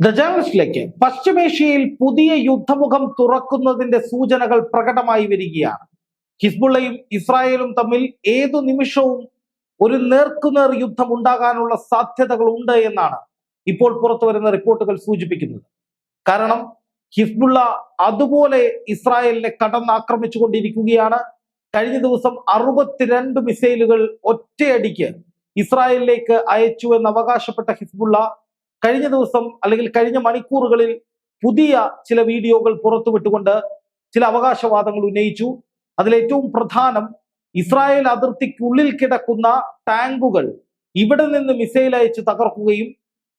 The ജേർണലിസ്റ്റിലേക്ക് പശ്ചിമേഷ്യയിൽ പുതിയ യുദ്ധമുഖം തുറക്കുന്നതിന്റെ സൂചനകൾ പ്രകടമായി വരികയാണ്. ഹിസ്ബുള്ളയും ഇസ്രായേലും തമ്മിൽ ഏതു നിമിഷവും ഒരു നേർക്കുനേർ യുദ്ധം ഉണ്ടാകാനുള്ള സാധ്യതകൾ ഉണ്ട് എന്നാണ് ഇപ്പോൾ പുറത്തു വരുന്ന റിപ്പോർട്ടുകൾ സൂചിപ്പിക്കുന്നത്. കാരണം ഹിസ്ബുള്ള അതുപോലെ ഇസ്രായേലിനെ കടന്നാക്രമിച്ചുകൊണ്ടിരിക്കുകയാണ്. കഴിഞ്ഞ ദിവസം അറുപത്തിരണ്ട് മിസൈലുകൾ ഒറ്റയടിക്ക് ഇസ്രായേലിലേക്ക് അയച്ചു എന്ന് അവകാശപ്പെട്ട ഹിസ്ബുള്ള കഴിഞ്ഞ ദിവസം അല്ലെങ്കിൽ കഴിഞ്ഞ മണിക്കൂറുകളിൽ പുതിയ ചില വീഡിയോകൾ പുറത്തുവിട്ടുകൊണ്ട് ചില അവകാശവാദങ്ങൾ ഉന്നയിച്ചു. അതിലേറ്റവും പ്രധാനം ഇസ്രായേൽ അതിർത്തിക്കുള്ളിൽ കിടക്കുന്ന ടാങ്കുകൾ ഇവിടെ നിന്ന് മിസൈൽ അയച്ച് തകർക്കുകയും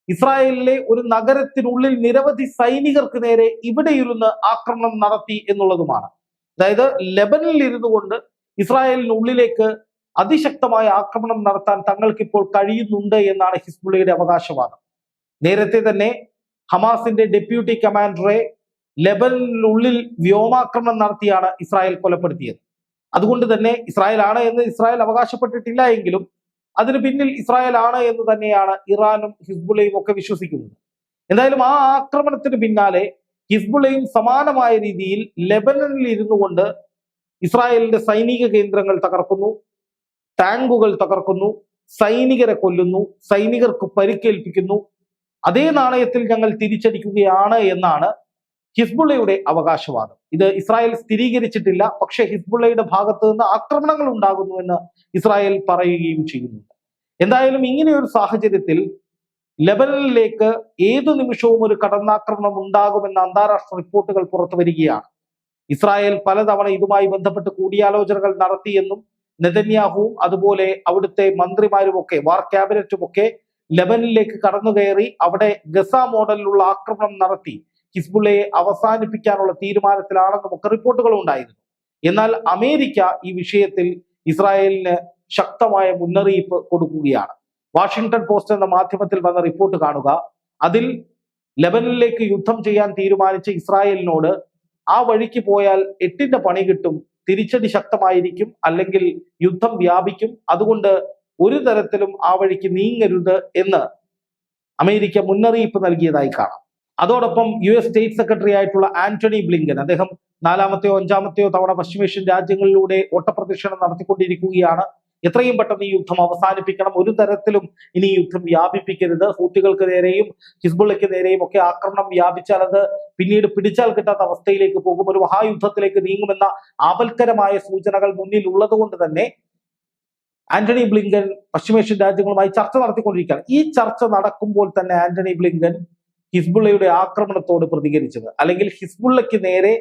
ഇസ്രായേലിലെ ഒരു നഗരത്തിനുള്ളിൽ നിരവധി സൈനികർക്ക് നേരെ ഇവിടെ ഇരുന്ന് ആക്രമണം നടത്തി എന്നുള്ളതുമാണ്. അതായത് ലെബനിൽ ഇരുന്നു കൊണ്ട് ഇസ്രായേലിനുള്ളിലേക്ക് അതിശക്തമായ ആക്രമണം നടത്താൻ തങ്ങൾക്കിപ്പോൾ കഴിയുന്നുണ്ട് എന്നാണ് ഹിസ്ബുള്ളയുടെ അവകാശവാദം. നേരത്തെ തന്നെ ഹമാസിന്റെ ഡെപ്യൂട്ടി കമാൻഡറെ ലെബനിനുള്ളിൽ വ്യോമാക്രമണം നടത്തിയാണ് ഇസ്രായേൽ കൊലപ്പെടുത്തിയത്. അതുകൊണ്ട് തന്നെ ഇസ്രായേൽ ആണ് എന്ന് ഇസ്രായേൽ അവകാശപ്പെട്ടിട്ടില്ല എങ്കിലും അതിന് പിന്നിൽ ഇസ്രായേൽ ആണ് എന്ന് തന്നെയാണ് ഇറാനും ഹിസ്ബുള്ളയും ഒക്കെ വിശ്വസിക്കുന്നത്. എന്തായാലും ആ ആക്രമണത്തിന് പിന്നാലെ ഹിസ്ബുളയും സമാനമായ രീതിയിൽ ലെബനനിൽ ഇരുന്നു കൊണ്ട് ഇസ്രായേലിന്റെ സൈനിക കേന്ദ്രങ്ങൾ തകർക്കുന്നു ടാങ്കുകൾ തകർക്കുന്നു സൈനികരെ കൊല്ലുന്നു സൈനികർക്ക് പരിക്കേൽപ്പിക്കുന്നു അതേ നാണയത്തിൽ ഞങ്ങൾ തിരിച്ചടിക്കുകയാണ് എന്നാണ് ഹിസ്ബുള്ളയുടെ അവകാശവാദം. ഇത് ഇസ്രായേൽ സ്ഥിരീകരിച്ചിട്ടില്ല പക്ഷേ ഹിസ്ബുള്ളയുടെ ഭാഗത്ത് നിന്ന് ആക്രമണങ്ങൾ ഉണ്ടാകുന്നുവെന്ന് ഇസ്രായേൽ പറയുകയും ചെയ്യുന്നുണ്ട്. എന്തായാലും ഇങ്ങനെയൊരു സാഹചര്യത്തിൽ ലെബനനിലേക്ക് ഏതു നിമിഷവും ഒരു കടന്നാക്രമണം ഉണ്ടാകുമെന്ന അന്താരാഷ്ട്ര റിപ്പോർട്ടുകൾ പുറത്തു വരികയാണ്. ഇസ്രായേൽ പലതവണ ഇതുമായി ബന്ധപ്പെട്ട് കൂടിയാലോചനകൾ നടത്തിയെന്നും നെതന്യാഹുവും അതുപോലെ അവിടുത്തെ മന്ത്രിമാരും ഒക്കെ വാർ ക്യാബിനറ്റും ഒക്കെ ലെബനിലേക്ക് കടന്നു കയറി അവിടെ ഗസ മോഡലിലുള്ള ആക്രമണം നടത്തി. ഹിസ്ബുള്ളയെ അവസാനിപ്പിക്കാനുള്ള തീരുമാനത്തിലാണെന്നും ഒക്കെ റിപ്പോർട്ടുകൾ ഉണ്ടായിരുന്നു. എന്നാൽ അമേരിക്ക ഈ വിഷയത്തിൽ ഇസ്രായേലിന് ശക്തമായ മുന്നറിയിപ്പ് കൊടുക്കുകയാണ്. വാഷിംഗ്ടൺ പോസ്റ്റ് എന്ന മാധ്യമത്തിൽ വന്ന റിപ്പോർട്ട് കാണുക. അതിൽ ലെബനിലേക്ക് യുദ്ധം ചെയ്യാൻ തീരുമാനിച്ച ഇസ്രായേലിനോട് ആ വഴിക്ക് പോയാൽ എട്ടിന്റെ പണി കിട്ടും തിരിച്ചടി ശക്തമായിരിക്കും അല്ലെങ്കിൽ യുദ്ധം വ്യാപിക്കും. അതുകൊണ്ട് ഒരു തരത്തിലും ആ വഴിക്ക് നീങ്ങരുത് എന്ന് അമേരിക്ക മുന്നറിയിപ്പ് നൽകിയതായി കാണാം. അതോടൊപ്പം യു എസ് സ്റ്റേറ്റ് സെക്രട്ടറി ആയിട്ടുള്ള ആന്റണി ബ്ലിങ്കൻ അദ്ദേഹം നാലാമത്തെയോ അഞ്ചാമത്തെയോ തവണ പശ്ചിമേഷ്യൻ രാജ്യങ്ങളിലൂടെ ഓട്ടപ്രദക്ഷിണം നടത്തിക്കൊണ്ടിരിക്കുകയാണ്. എത്രയും പെട്ടെന്ന് ഈ യുദ്ധം അവസാനിപ്പിക്കണം. ഒരു തരത്തിലും ഇനി യുദ്ധം വ്യാപിപ്പിക്കരുത്. ഹൂത്തികൾക്ക് നേരെയും ഹിസ്ബുള്ളയ്ക്ക് നേരെയും ഒക്കെ ആക്രമണം വ്യാപിച്ചാൽ അത് പിന്നീട് പിടിച്ചാൽ കിട്ടാത്ത അവസ്ഥയിലേക്ക് പോകും. ഒരു മഹായുദ്ധത്തിലേക്ക് നീങ്ങുമെന്ന ആപൽക്കരമായ സൂചനകൾ മുന്നിൽ ഉള്ളത് തന്നെ ആന്റണി ബ്ലിങ്കൻ പശ്ചിമേഷ്യൻ രാജ്യങ്ങളുമായി ചർച്ച നടത്തിക്കൊണ്ടിരിക്കുകയാണ്. ഈ ചർച്ച നടക്കുമ്പോൾ തന്നെ ആന്റണി ബ്ലിങ്കൻ ഹിസ്ബുള്ളയുടെ ആക്രമണത്തോട് പ്രതികരിച്ചത്. അല്ലെങ്കിൽ ഹിസ്ബുള്ളയ്ക്ക് നേരെ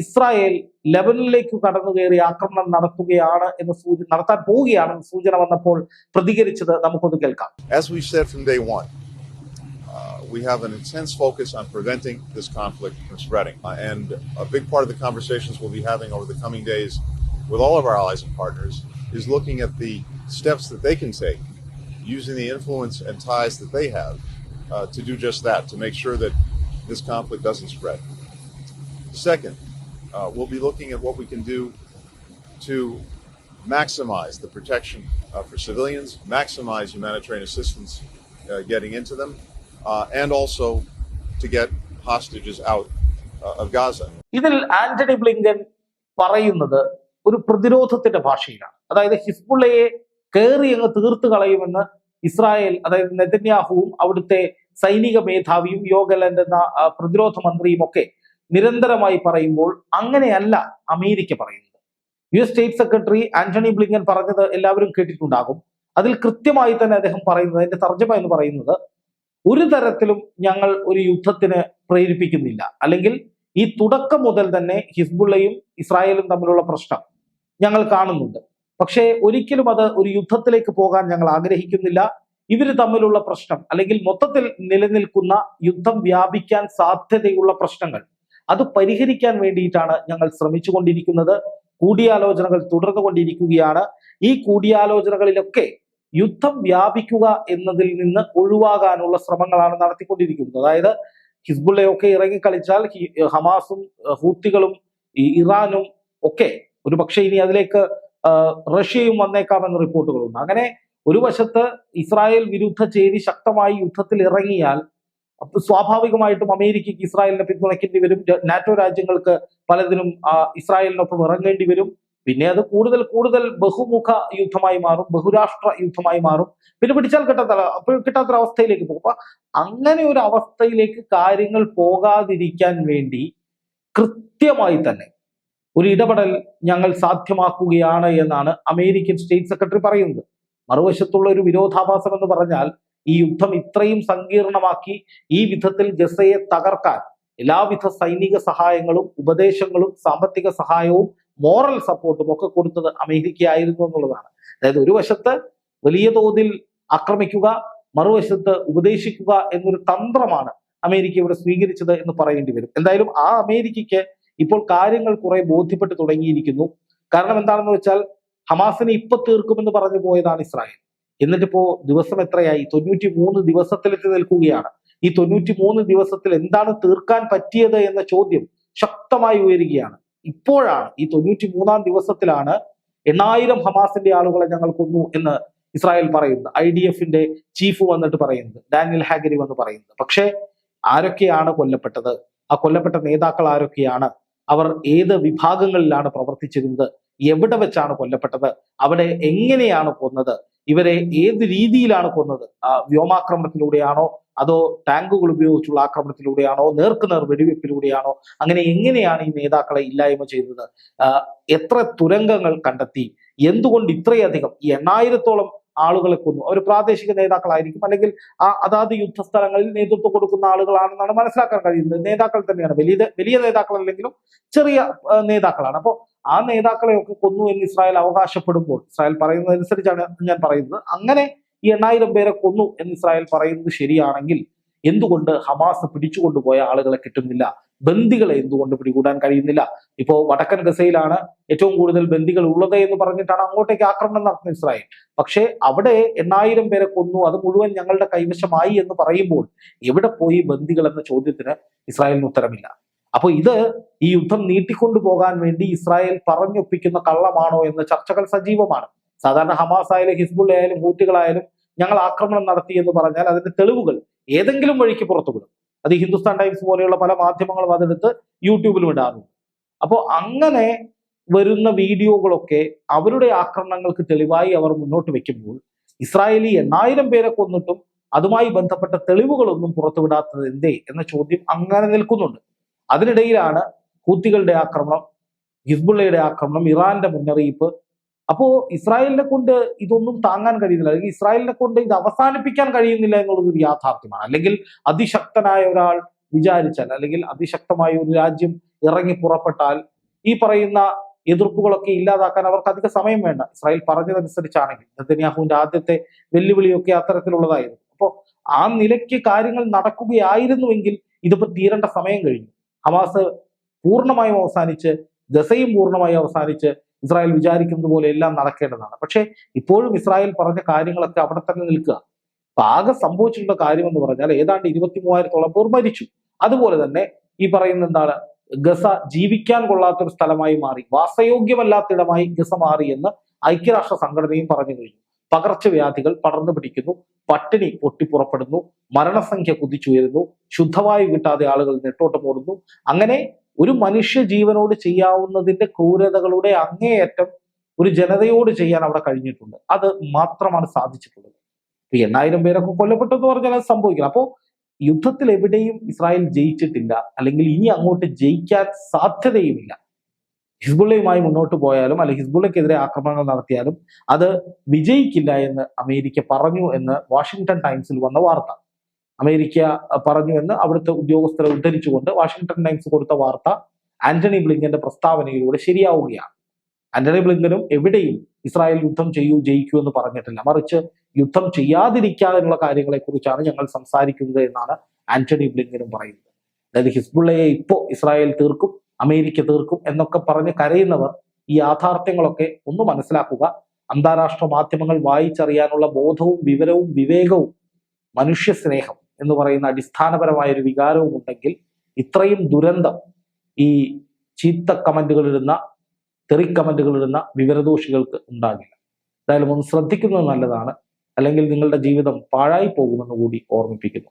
ഇസ്രായേൽ ലെബനിലേക്ക് കടന്നു കയറി ആക്രമണം നടത്തുകയാണ് എന്ന് സൂചന നടത്താൻ പോവുകയാണെന്ന് സൂചന വന്നപ്പോൾ പ്രതികരിച്ചത് നമുക്കൊന്ന് കേൾക്കാം. As we uh, we have an intense focus on preventing this conflict from spreading. Uh, and a big part of the conversations we'll be having over the coming days with all of our allies and partners is looking at the steps that they can take using the influence and ties that they have uh, to do just that, to make sure that this conflict doesn't spread. Second, uh, we'll be looking at what we can do to maximize the protection uh, for civilians, maximize humanitarian assistance uh, getting into them, uh, and also to get hostages out uh, of Gaza. ഇതിൽ Antony Blinken പറയുന്നത് ഒരു പ്രതിരോധത്തിന്റെ ഭാഷയിലാണ്. അതായത് ഹിസ്ബുള്ളയെ കയറി അങ്ങ് തീർത്ത് കളയുമെന്ന് Israel അതായത് നെതന്യാഹുവും അവിടുത്തെ സൈനിക മേധാവിയും യോഗലൻഡ് എന്ന പ്രതിരോധ മന്ത്രിയും ഒക്കെ നിരന്തരമായി പറയുമ്പോൾ അങ്ങനെയല്ല അമേരിക്ക പറയുന്നത്. U S state secretary Antony Blinken പറഞ്ഞത് എല്ലാവരും കേട്ടിട്ടുണ്ടാകും. അതിൽ കൃത്യമായി തന്നെ അദ്ദേഹം പറയുന്നത് അതിന്റെ തർജമ എന്ന് പറയുന്നത് ഒരു തരത്തിലും ഞങ്ങൾ ഒരു യുദ്ധത്തിന് പ്രേരിപ്പിക്കുന്നില്ല. അല്ലെങ്കിൽ ഈ തുടക്കം മുതൽ തന്നെ ഹിസ്ബുള്ളയും ഇസ്രായേലും തമ്മിലുള്ള പ്രശ്നം ഞങ്ങൾ കാണുന്നുണ്ട്. പക്ഷേ ഒരിക്കലും അത് ഒരു യുദ്ധത്തിലേക്ക് പോകാൻ ഞങ്ങൾ ആഗ്രഹിക്കുന്നില്ല. ഇവർ തമ്മിലുള്ള പ്രശ്നം അല്ലെങ്കിൽ മൊത്തത്തിൽ നിലനിൽക്കുന്ന യുദ്ധം വ്യാപിക്കാൻ സാധ്യതയുള്ള പ്രശ്നങ്ങൾ അത് പരിഹരിക്കാൻ വേണ്ടിയിട്ടാണ് ഞങ്ങൾ ശ്രമിച്ചുകൊണ്ടിരിക്കുന്നത്. കൂടിയാലോചനകൾ തുടർന്നു കൊണ്ടിരിക്കുകയാണ് ഈ കൂടിയാലോചനകളിലൊക്കെ യുദ്ധം വ്യാപിക്കുക എന്നതിൽ നിന്ന് ഒഴിവാകാനുള്ള ശ്രമങ്ങളാണ് നടത്തിക്കൊണ്ടിരിക്കുന്നത്. അതായത് ഹിസ്ബുള്ളയൊക്കെ ഇറങ്ങിക്കളിച്ചാൽ ഹമാസും ഹൂത്തികളും ഇറാനും ഒക്കെ ഒരു പക്ഷേ ഇനി അതിലേക്ക് റഷ്യയും വന്നേക്കാമെന്ന് റിപ്പോർട്ടുകളുണ്ട്. അങ്ങനെ ഒരു വശത്ത് ഇസ്രായേൽ വിരുദ്ധ ചേരി ശക്തമായി യുദ്ധത്തിൽ ഇറങ്ങിയാൽ സ്വാഭാവികമായിട്ടും അമേരിക്കയ്ക്ക് ഇസ്രായേലിനെ പിന്തുണയ്ക്കേണ്ടി വരും. നാറ്റോ രാജ്യങ്ങൾക്ക് പലതിനും ഇസ്രായേലിനൊപ്പം ഇറങ്ങേണ്ടി വരും. പിന്നെ അത് കൂടുതൽ കൂടുതൽ ബഹുമുഖ യുദ്ധമായി മാറും ബഹുരാഷ്ട്ര യുദ്ധമായി മാറും. പിന്നെ പിടിച്ചാൽ കിട്ടാത്ത കിട്ടാത്തൊരവസ്ഥയിലേക്ക് പോകും. അപ്പൊ അങ്ങനെ ഒരു അവസ്ഥയിലേക്ക് കാര്യങ്ങൾ പോകാതിരിക്കാൻ വേണ്ടി കൃത്യമായി തന്നെ ഒരു ഇടപെടൽ ഞങ്ങൾ സാധ്യമാക്കുകയാണ് എന്നാണ് അമേരിക്കൻ സ്റ്റേറ്റ് സെക്രട്ടറി പറയുന്നത്. മറുവശത്തുള്ള ഒരു വിരോധാഭാസം എന്ന് പറഞ്ഞാൽ ഈ യുദ്ധം ഇത്രയും സങ്കീർണമാക്കി ഈ വിധത്തിൽ ഗസയെ തകർക്കാൻ എല്ലാവിധ സൈനിക സഹായങ്ങളും ഉപദേശങ്ങളും സാമ്പത്തിക സഹായവും മോറൽ സപ്പോർട്ടും ഒക്കെ കൊടുത്തത് അമേരിക്കയായിരുന്നു എന്നുള്ളതാണ്. അതായത് ഒരു വശത്ത് വലിയ തോതിൽ ആക്രമിക്കുക മറുവശത്ത് ഉപദേശിക്കുക എന്നൊരു തന്ത്രമാണ് അമേരിക്ക ഇവിടെ സ്വീകരിച്ചത് എന്ന് പറയേണ്ടി വരും. എന്തായാലും ആ അമേരിക്കയ്ക്ക് ഇപ്പോൾ കാര്യങ്ങൾ കുറെ ബോധ്യപ്പെട്ട് തുടങ്ങിയിരിക്കുന്നു. കാരണം എന്താണെന്ന് വെച്ചാൽ ഹമാസിനെ ഇപ്പൊ തീർക്കുമെന്ന് പറഞ്ഞു പോയതാണ് ഇസ്രായേൽ. എന്നിട്ടിപ്പോ ദിവസം എത്രയായി? തൊണ്ണൂറ്റി മൂന്ന് ദിവസത്തിലെത്തി നിൽക്കുകയാണ്. ഈ തൊണ്ണൂറ്റി മൂന്ന് ദിവസത്തിൽ എന്താണ് തീർക്കാൻ പറ്റിയത് എന്ന ചോദ്യം ശക്തമായി ഉയരുകയാണ്. ഇപ്പോഴാണ് ഈ തൊണ്ണൂറ്റി മൂന്നാം ദിവസത്തിലാണ് എണ്ണായിരം ഹമാസിന്റെ ആളുകളെ ഞങ്ങൾ കൊന്നു എന്ന് ഇസ്രായേൽ പറയുന്നത്. ഐ ഡി എഫിന്റെ ചീഫ് വന്നിട്ട് പറയുന്നത്. ഡാനിയൽ ഹാഗരി വന്ന് പറയുന്നത്. പക്ഷേ ആരൊക്കെയാണ് കൊല്ലപ്പെട്ടത്? ആ കൊല്ലപ്പെട്ട നേതാക്കൾ ആരൊക്കെയാണ്? അവർ ഏത് വിഭാഗങ്ങളിലാണ് പ്രവർത്തിച്ചിരുന്നത്? എവിടെ വെച്ചാണ് കൊല്ലപ്പെട്ടത്? അവിടെ എങ്ങനെയാണ് കൊന്നത്? ഇവരെ ഏത് രീതിയിലാണ് കൊന്നത്? വ്യോമാക്രമണത്തിലൂടെയാണോ? അതോ ടാങ്കുകൾ ഉപയോഗിച്ചുള്ള ആക്രമണത്തിലൂടെയാണോ? നേർക്കുനേർ വെടിവെപ്പിലൂടെയാണോ? അങ്ങനെ എങ്ങനെയാണ് ഈ നേതാക്കളെ ഇല്ലായ്മ ചെയ്തത്? എത്ര തുരങ്കങ്ങൾ കണ്ടെത്തി? എന്തുകൊണ്ട് ഇത്രയധികം? ഈ എണ്ണായിരത്തോളം ആളുകളെ കൊന്നു. അവർ പ്രാദേശിക നേതാക്കളായിരിക്കും. അല്ലെങ്കിൽ ആ അതാത് യുദ്ധസ്ഥലങ്ങളിൽ നേതൃത്വം കൊടുക്കുന്ന ആളുകളാണെന്നാണ് മനസ്സിലാക്കാൻ കഴിയുന്നത്. നേതാക്കൾ തന്നെയാണ്. വലിയ വലിയ നേതാക്കളല്ലെങ്കിലും ചെറിയ നേതാക്കളാണ്. അപ്പോൾ ആ നേതാക്കളെയൊക്കെ കൊന്നു എന്ന് ഇസ്രായേൽ അവകാശപ്പെടുമ്പോൾ ഇസ്രായേൽ പറയുന്നതനുസരിച്ചാണ് ഞാൻ പറയുന്നത്. അങ്ങനെ ഈ എണ്ണായിരം പേരെ കൊന്നു എന്ന് ഇസ്രായേൽ പറയുന്നത് ശരിയാണെങ്കിൽ എന്തുകൊണ്ട് ഹമാസ് പിടിച്ചുകൊണ്ടുപോയ ആളുകളെ കിട്ടുന്നില്ല? ബന്ദികളെ എന്തുകൊണ്ട് പിടികൂടാൻ കഴിയുന്നില്ല? ഇപ്പോ വടക്കൻ ഗസയിലാണ് ഏറ്റവും കൂടുതൽ ബന്ദികൾ ഉള്ളത് എന്ന് പറഞ്ഞിട്ടാണ് അങ്ങോട്ടേക്ക് ആക്രമണം നടത്തുന്നത് ഇസ്രായേൽ. പക്ഷേ അവിടെ എണ്ണായിരം പേരെ കൊന്നു അത് മുഴുവൻ ഞങ്ങളുടെ കൈവശമായി എന്ന് പറയുമ്പോൾ എവിടെ പോയി ബന്ദികൾ എന്ന ചോദ്യത്തിന് ഇസ്രായേലിന് ഉത്തരമില്ല. അപ്പോൾ ഇത് ഈ യുദ്ധം നീട്ടിക്കൊണ്ടു പോകാൻ വേണ്ടി ഇസ്രായേൽ പറഞ്ഞൊപ്പിക്കുന്ന കള്ളമാണോ എന്ന ചർച്ചകൾ സജീവമാണ്. സാധാരണ ഹമാസ് ആയാലും ഹിസ്ബുൾ ആയാലും ഹൂത്തികളായാലും ഞങ്ങൾ ആക്രമണം നടത്തി എന്ന് പറഞ്ഞാൽ അതിന്റെ തെളിവുകൾ ഏതെങ്കിലും വഴിക്ക് പുറത്തുവിടും. അത് ഹിന്ദുസ്ഥാൻ ടൈംസ് പോലെയുള്ള പല മാധ്യമങ്ങളും അതെടുത്ത് യൂട്യൂബിലും ഇടാറുണ്ട് അപ്പോൾ അങ്ങനെ വരുന്ന വീഡിയോകളൊക്കെ അവരുടെ ആക്രമണങ്ങൾക്ക് തെളിവായി അവർ മുന്നോട്ട് വെക്കുമ്പോൾ ഇസ്രായേലി എണ്ണായിരം പേരെ കൊന്നിട്ടും അതുമായി ബന്ധപ്പെട്ട തെളിവുകളൊന്നും പുറത്തുവിടാത്തത് എന്തേ എന്ന ചോദ്യം അങ്ങനെ നിൽക്കുന്നുണ്ട്. അതിനിടയിലാണ് ഹൂത്തികളുടെ ആക്രമണം ഹിസ്ബുള്ളയുടെ ആക്രമണം ഇറാന്റെ മുന്നറിയിപ്പ് അപ്പോ ഇസ്രായേലിനെ കൊണ്ട് ഇതൊന്നും താങ്ങാൻ കഴിയുന്നില്ല. അല്ലെങ്കിൽ ഇസ്രായേലിനെ കൊണ്ട് ഇത് അവസാനിപ്പിക്കാൻ കഴിയുന്നില്ല എന്നുള്ളത് ഒരു യാഥാർത്ഥ്യമാണ്. അല്ലെങ്കിൽ അതിശക്തനായ ഒരാൾ വിചാരിച്ചാൽ അല്ലെങ്കിൽ അതിശക്തമായ ഒരു രാജ്യം ഇറങ്ങി പുറപ്പെട്ടാൽ ഈ പറയുന്ന എതിർപ്പുകളൊക്കെ ഇല്ലാതാക്കാൻ അവർക്ക് അധിക സമയം വേണ്ട. ഇസ്രായേൽ പറഞ്ഞതനുസരിച്ചാണെങ്കിൽ നെതന്യാഹുവിന്റെ ആദ്യത്തെ വെല്ലുവിളിയൊക്കെ അത്തരത്തിലുള്ളതായിരുന്നു. അപ്പോൾ ആ നിലയ്ക്ക് കാര്യങ്ങൾ നടക്കുകയായിരുന്നുവെങ്കിൽ ഇതിപ്പോ തീരേണ്ട സമയം കഴിഞ്ഞു. ഹമാസ് പൂർണമായും അവസാനിച്ച് ഗസയും പൂർണമായും അവസാനിച്ച് ഇസ്രായേൽ വിചാരിക്കുന്നത് പോലെ എല്ലാം നടക്കേണ്ടതാണ്. പക്ഷേ ഇപ്പോഴും ഇസ്രായേൽ പറഞ്ഞ കാര്യങ്ങളൊക്കെ അവിടെ തന്നെ നിൽക്കുക. അപ്പൊ ആകെ സംഭവിച്ചിട്ടുള്ള കാര്യം എന്ന് പറഞ്ഞാൽ ഏതാണ്ട് ഇരുപത്തി മൂവായിരത്തോളം പേർ മരിച്ചു. അതുപോലെ തന്നെ ഈ പറയുന്ന എന്താണ് ഗസ ജീവിക്കാൻ കൊള്ളാത്തൊരു സ്ഥലമായി മാറി വാസയോഗ്യമല്ലാത്ത ഇടമായി ഗസ മാറി എന്ന് ഐക്യരാഷ്ട്ര സംഘടനയും പറഞ്ഞു കഴിഞ്ഞു. പകർച്ചവ്യാധികൾ പടർന്നു പിടിക്കുന്നു പട്ടിണി പൊട്ടിപ്പുറപ്പെടുന്നു മരണസംഖ്യ കുതിച്ചുയരുന്നു ശുദ്ധവായു കിട്ടാതെ ആളുകൾ നെട്ടോട്ടം ഓടുന്നു. അങ്ങനെ ഒരു മനുഷ്യ ജീവനോട് ചെയ്യാവുന്നതിന്റെ ക്രൂരതകളുടെ അങ്ങേയറ്റം ഒരു ജനതയോട് ചെയ്യാൻ അവിടെ കഴിഞ്ഞിട്ടുണ്ട്. അത് മാത്രമാണ് സാധിച്ചിട്ടുള്ളത്. എണ്ണായിരം പേരൊക്കെ കൊല്ലപ്പെട്ടു എന്ന് പറഞ്ഞാൽ അത് സംഭവിക്കണം. അപ്പോ യുദ്ധത്തിൽ എവിടെയും ഇസ്രായേൽ ജയിച്ചിട്ടില്ല. അല്ലെങ്കിൽ ഇനി അങ്ങോട്ട് ജയിക്കാൻ സാധ്യതയുമില്ല. ഹിസ്ബുള്ളയുമായി മുന്നോട്ട് പോയാലും അല്ലെങ്കിൽ ഹിസ്ബുള്ളക്കെതിരെ ആക്രമണങ്ങൾ നടത്തിയാലും അത് വിജയിക്കില്ല എന്ന് അമേരിക്ക പറഞ്ഞു എന്ന് വാഷിങ്ടൺ ടൈംസിൽ വന്ന വാർത്ത. അമേരിക്ക പറഞ്ഞുവെന്ന് അവിടുത്തെ ഉദ്യോഗസ്ഥരെ ഉദ്ധരിച്ചുകൊണ്ട് വാഷിംഗ്ടൺ ടൈംസ് കൊടുത്ത വാർത്ത ആന്റണി ബ്ലിങ്കന്റെ പ്രസ്താവനയിലൂടെ ശരിയാവുകയാണ്. ആന്റണി ബ്ലിങ്കനും എവിടെയും ഇസ്രായേൽ യുദ്ധം ചെയ്യൂ ജയിക്കൂ എന്ന് പറഞ്ഞിട്ടില്ല. മറിച്ച് യുദ്ധം ചെയ്യാതിരിക്കാനുള്ള കാര്യങ്ങളെക്കുറിച്ചാണ് ഞങ്ങൾ സംസാരിക്കുന്നത് എന്നാണ് ആന്റണി ബ്ലിങ്കനും പറയുന്നത്. അതായത് ഹിസ്ബുള്ളയെ ഇപ്പോ ഇസ്രായേൽ തീർക്കും അമേരിക്ക തീർക്കും എന്നൊക്കെ പറഞ്ഞ് കരയുന്നവർ ഈ യാഥാർത്ഥ്യങ്ങളൊക്കെ ഒന്ന് മനസ്സിലാക്കുക. അന്താരാഷ്ട്ര മാധ്യമങ്ങൾ വായിച്ചറിയാനുള്ള ബോധവും വിവരവും വിവേകവും മനുഷ്യ സ്നേഹം എന്ന് പറയുന്ന അടിസ്ഥാനപരമായ ഒരു വികാരവും ഉണ്ടെങ്കിൽ ഇത്രയും ദുരന്തം ഈ ചീത്ത കമന്റുകൾ ഇടുന്ന തെറി കമന്റുകൾ ഇടുന്ന വിവരദോഷികൾക്ക് ഉണ്ടാകില്ല. എന്തായാലും ഒന്ന് ശ്രദ്ധിക്കുന്നത് നല്ലതാണ്. അല്ലെങ്കിൽ നിങ്ങളുടെ ജീവിതം പാഴായി പോകുമെന്ന് കൂടി ഓർമ്മിപ്പിക്കുന്നു.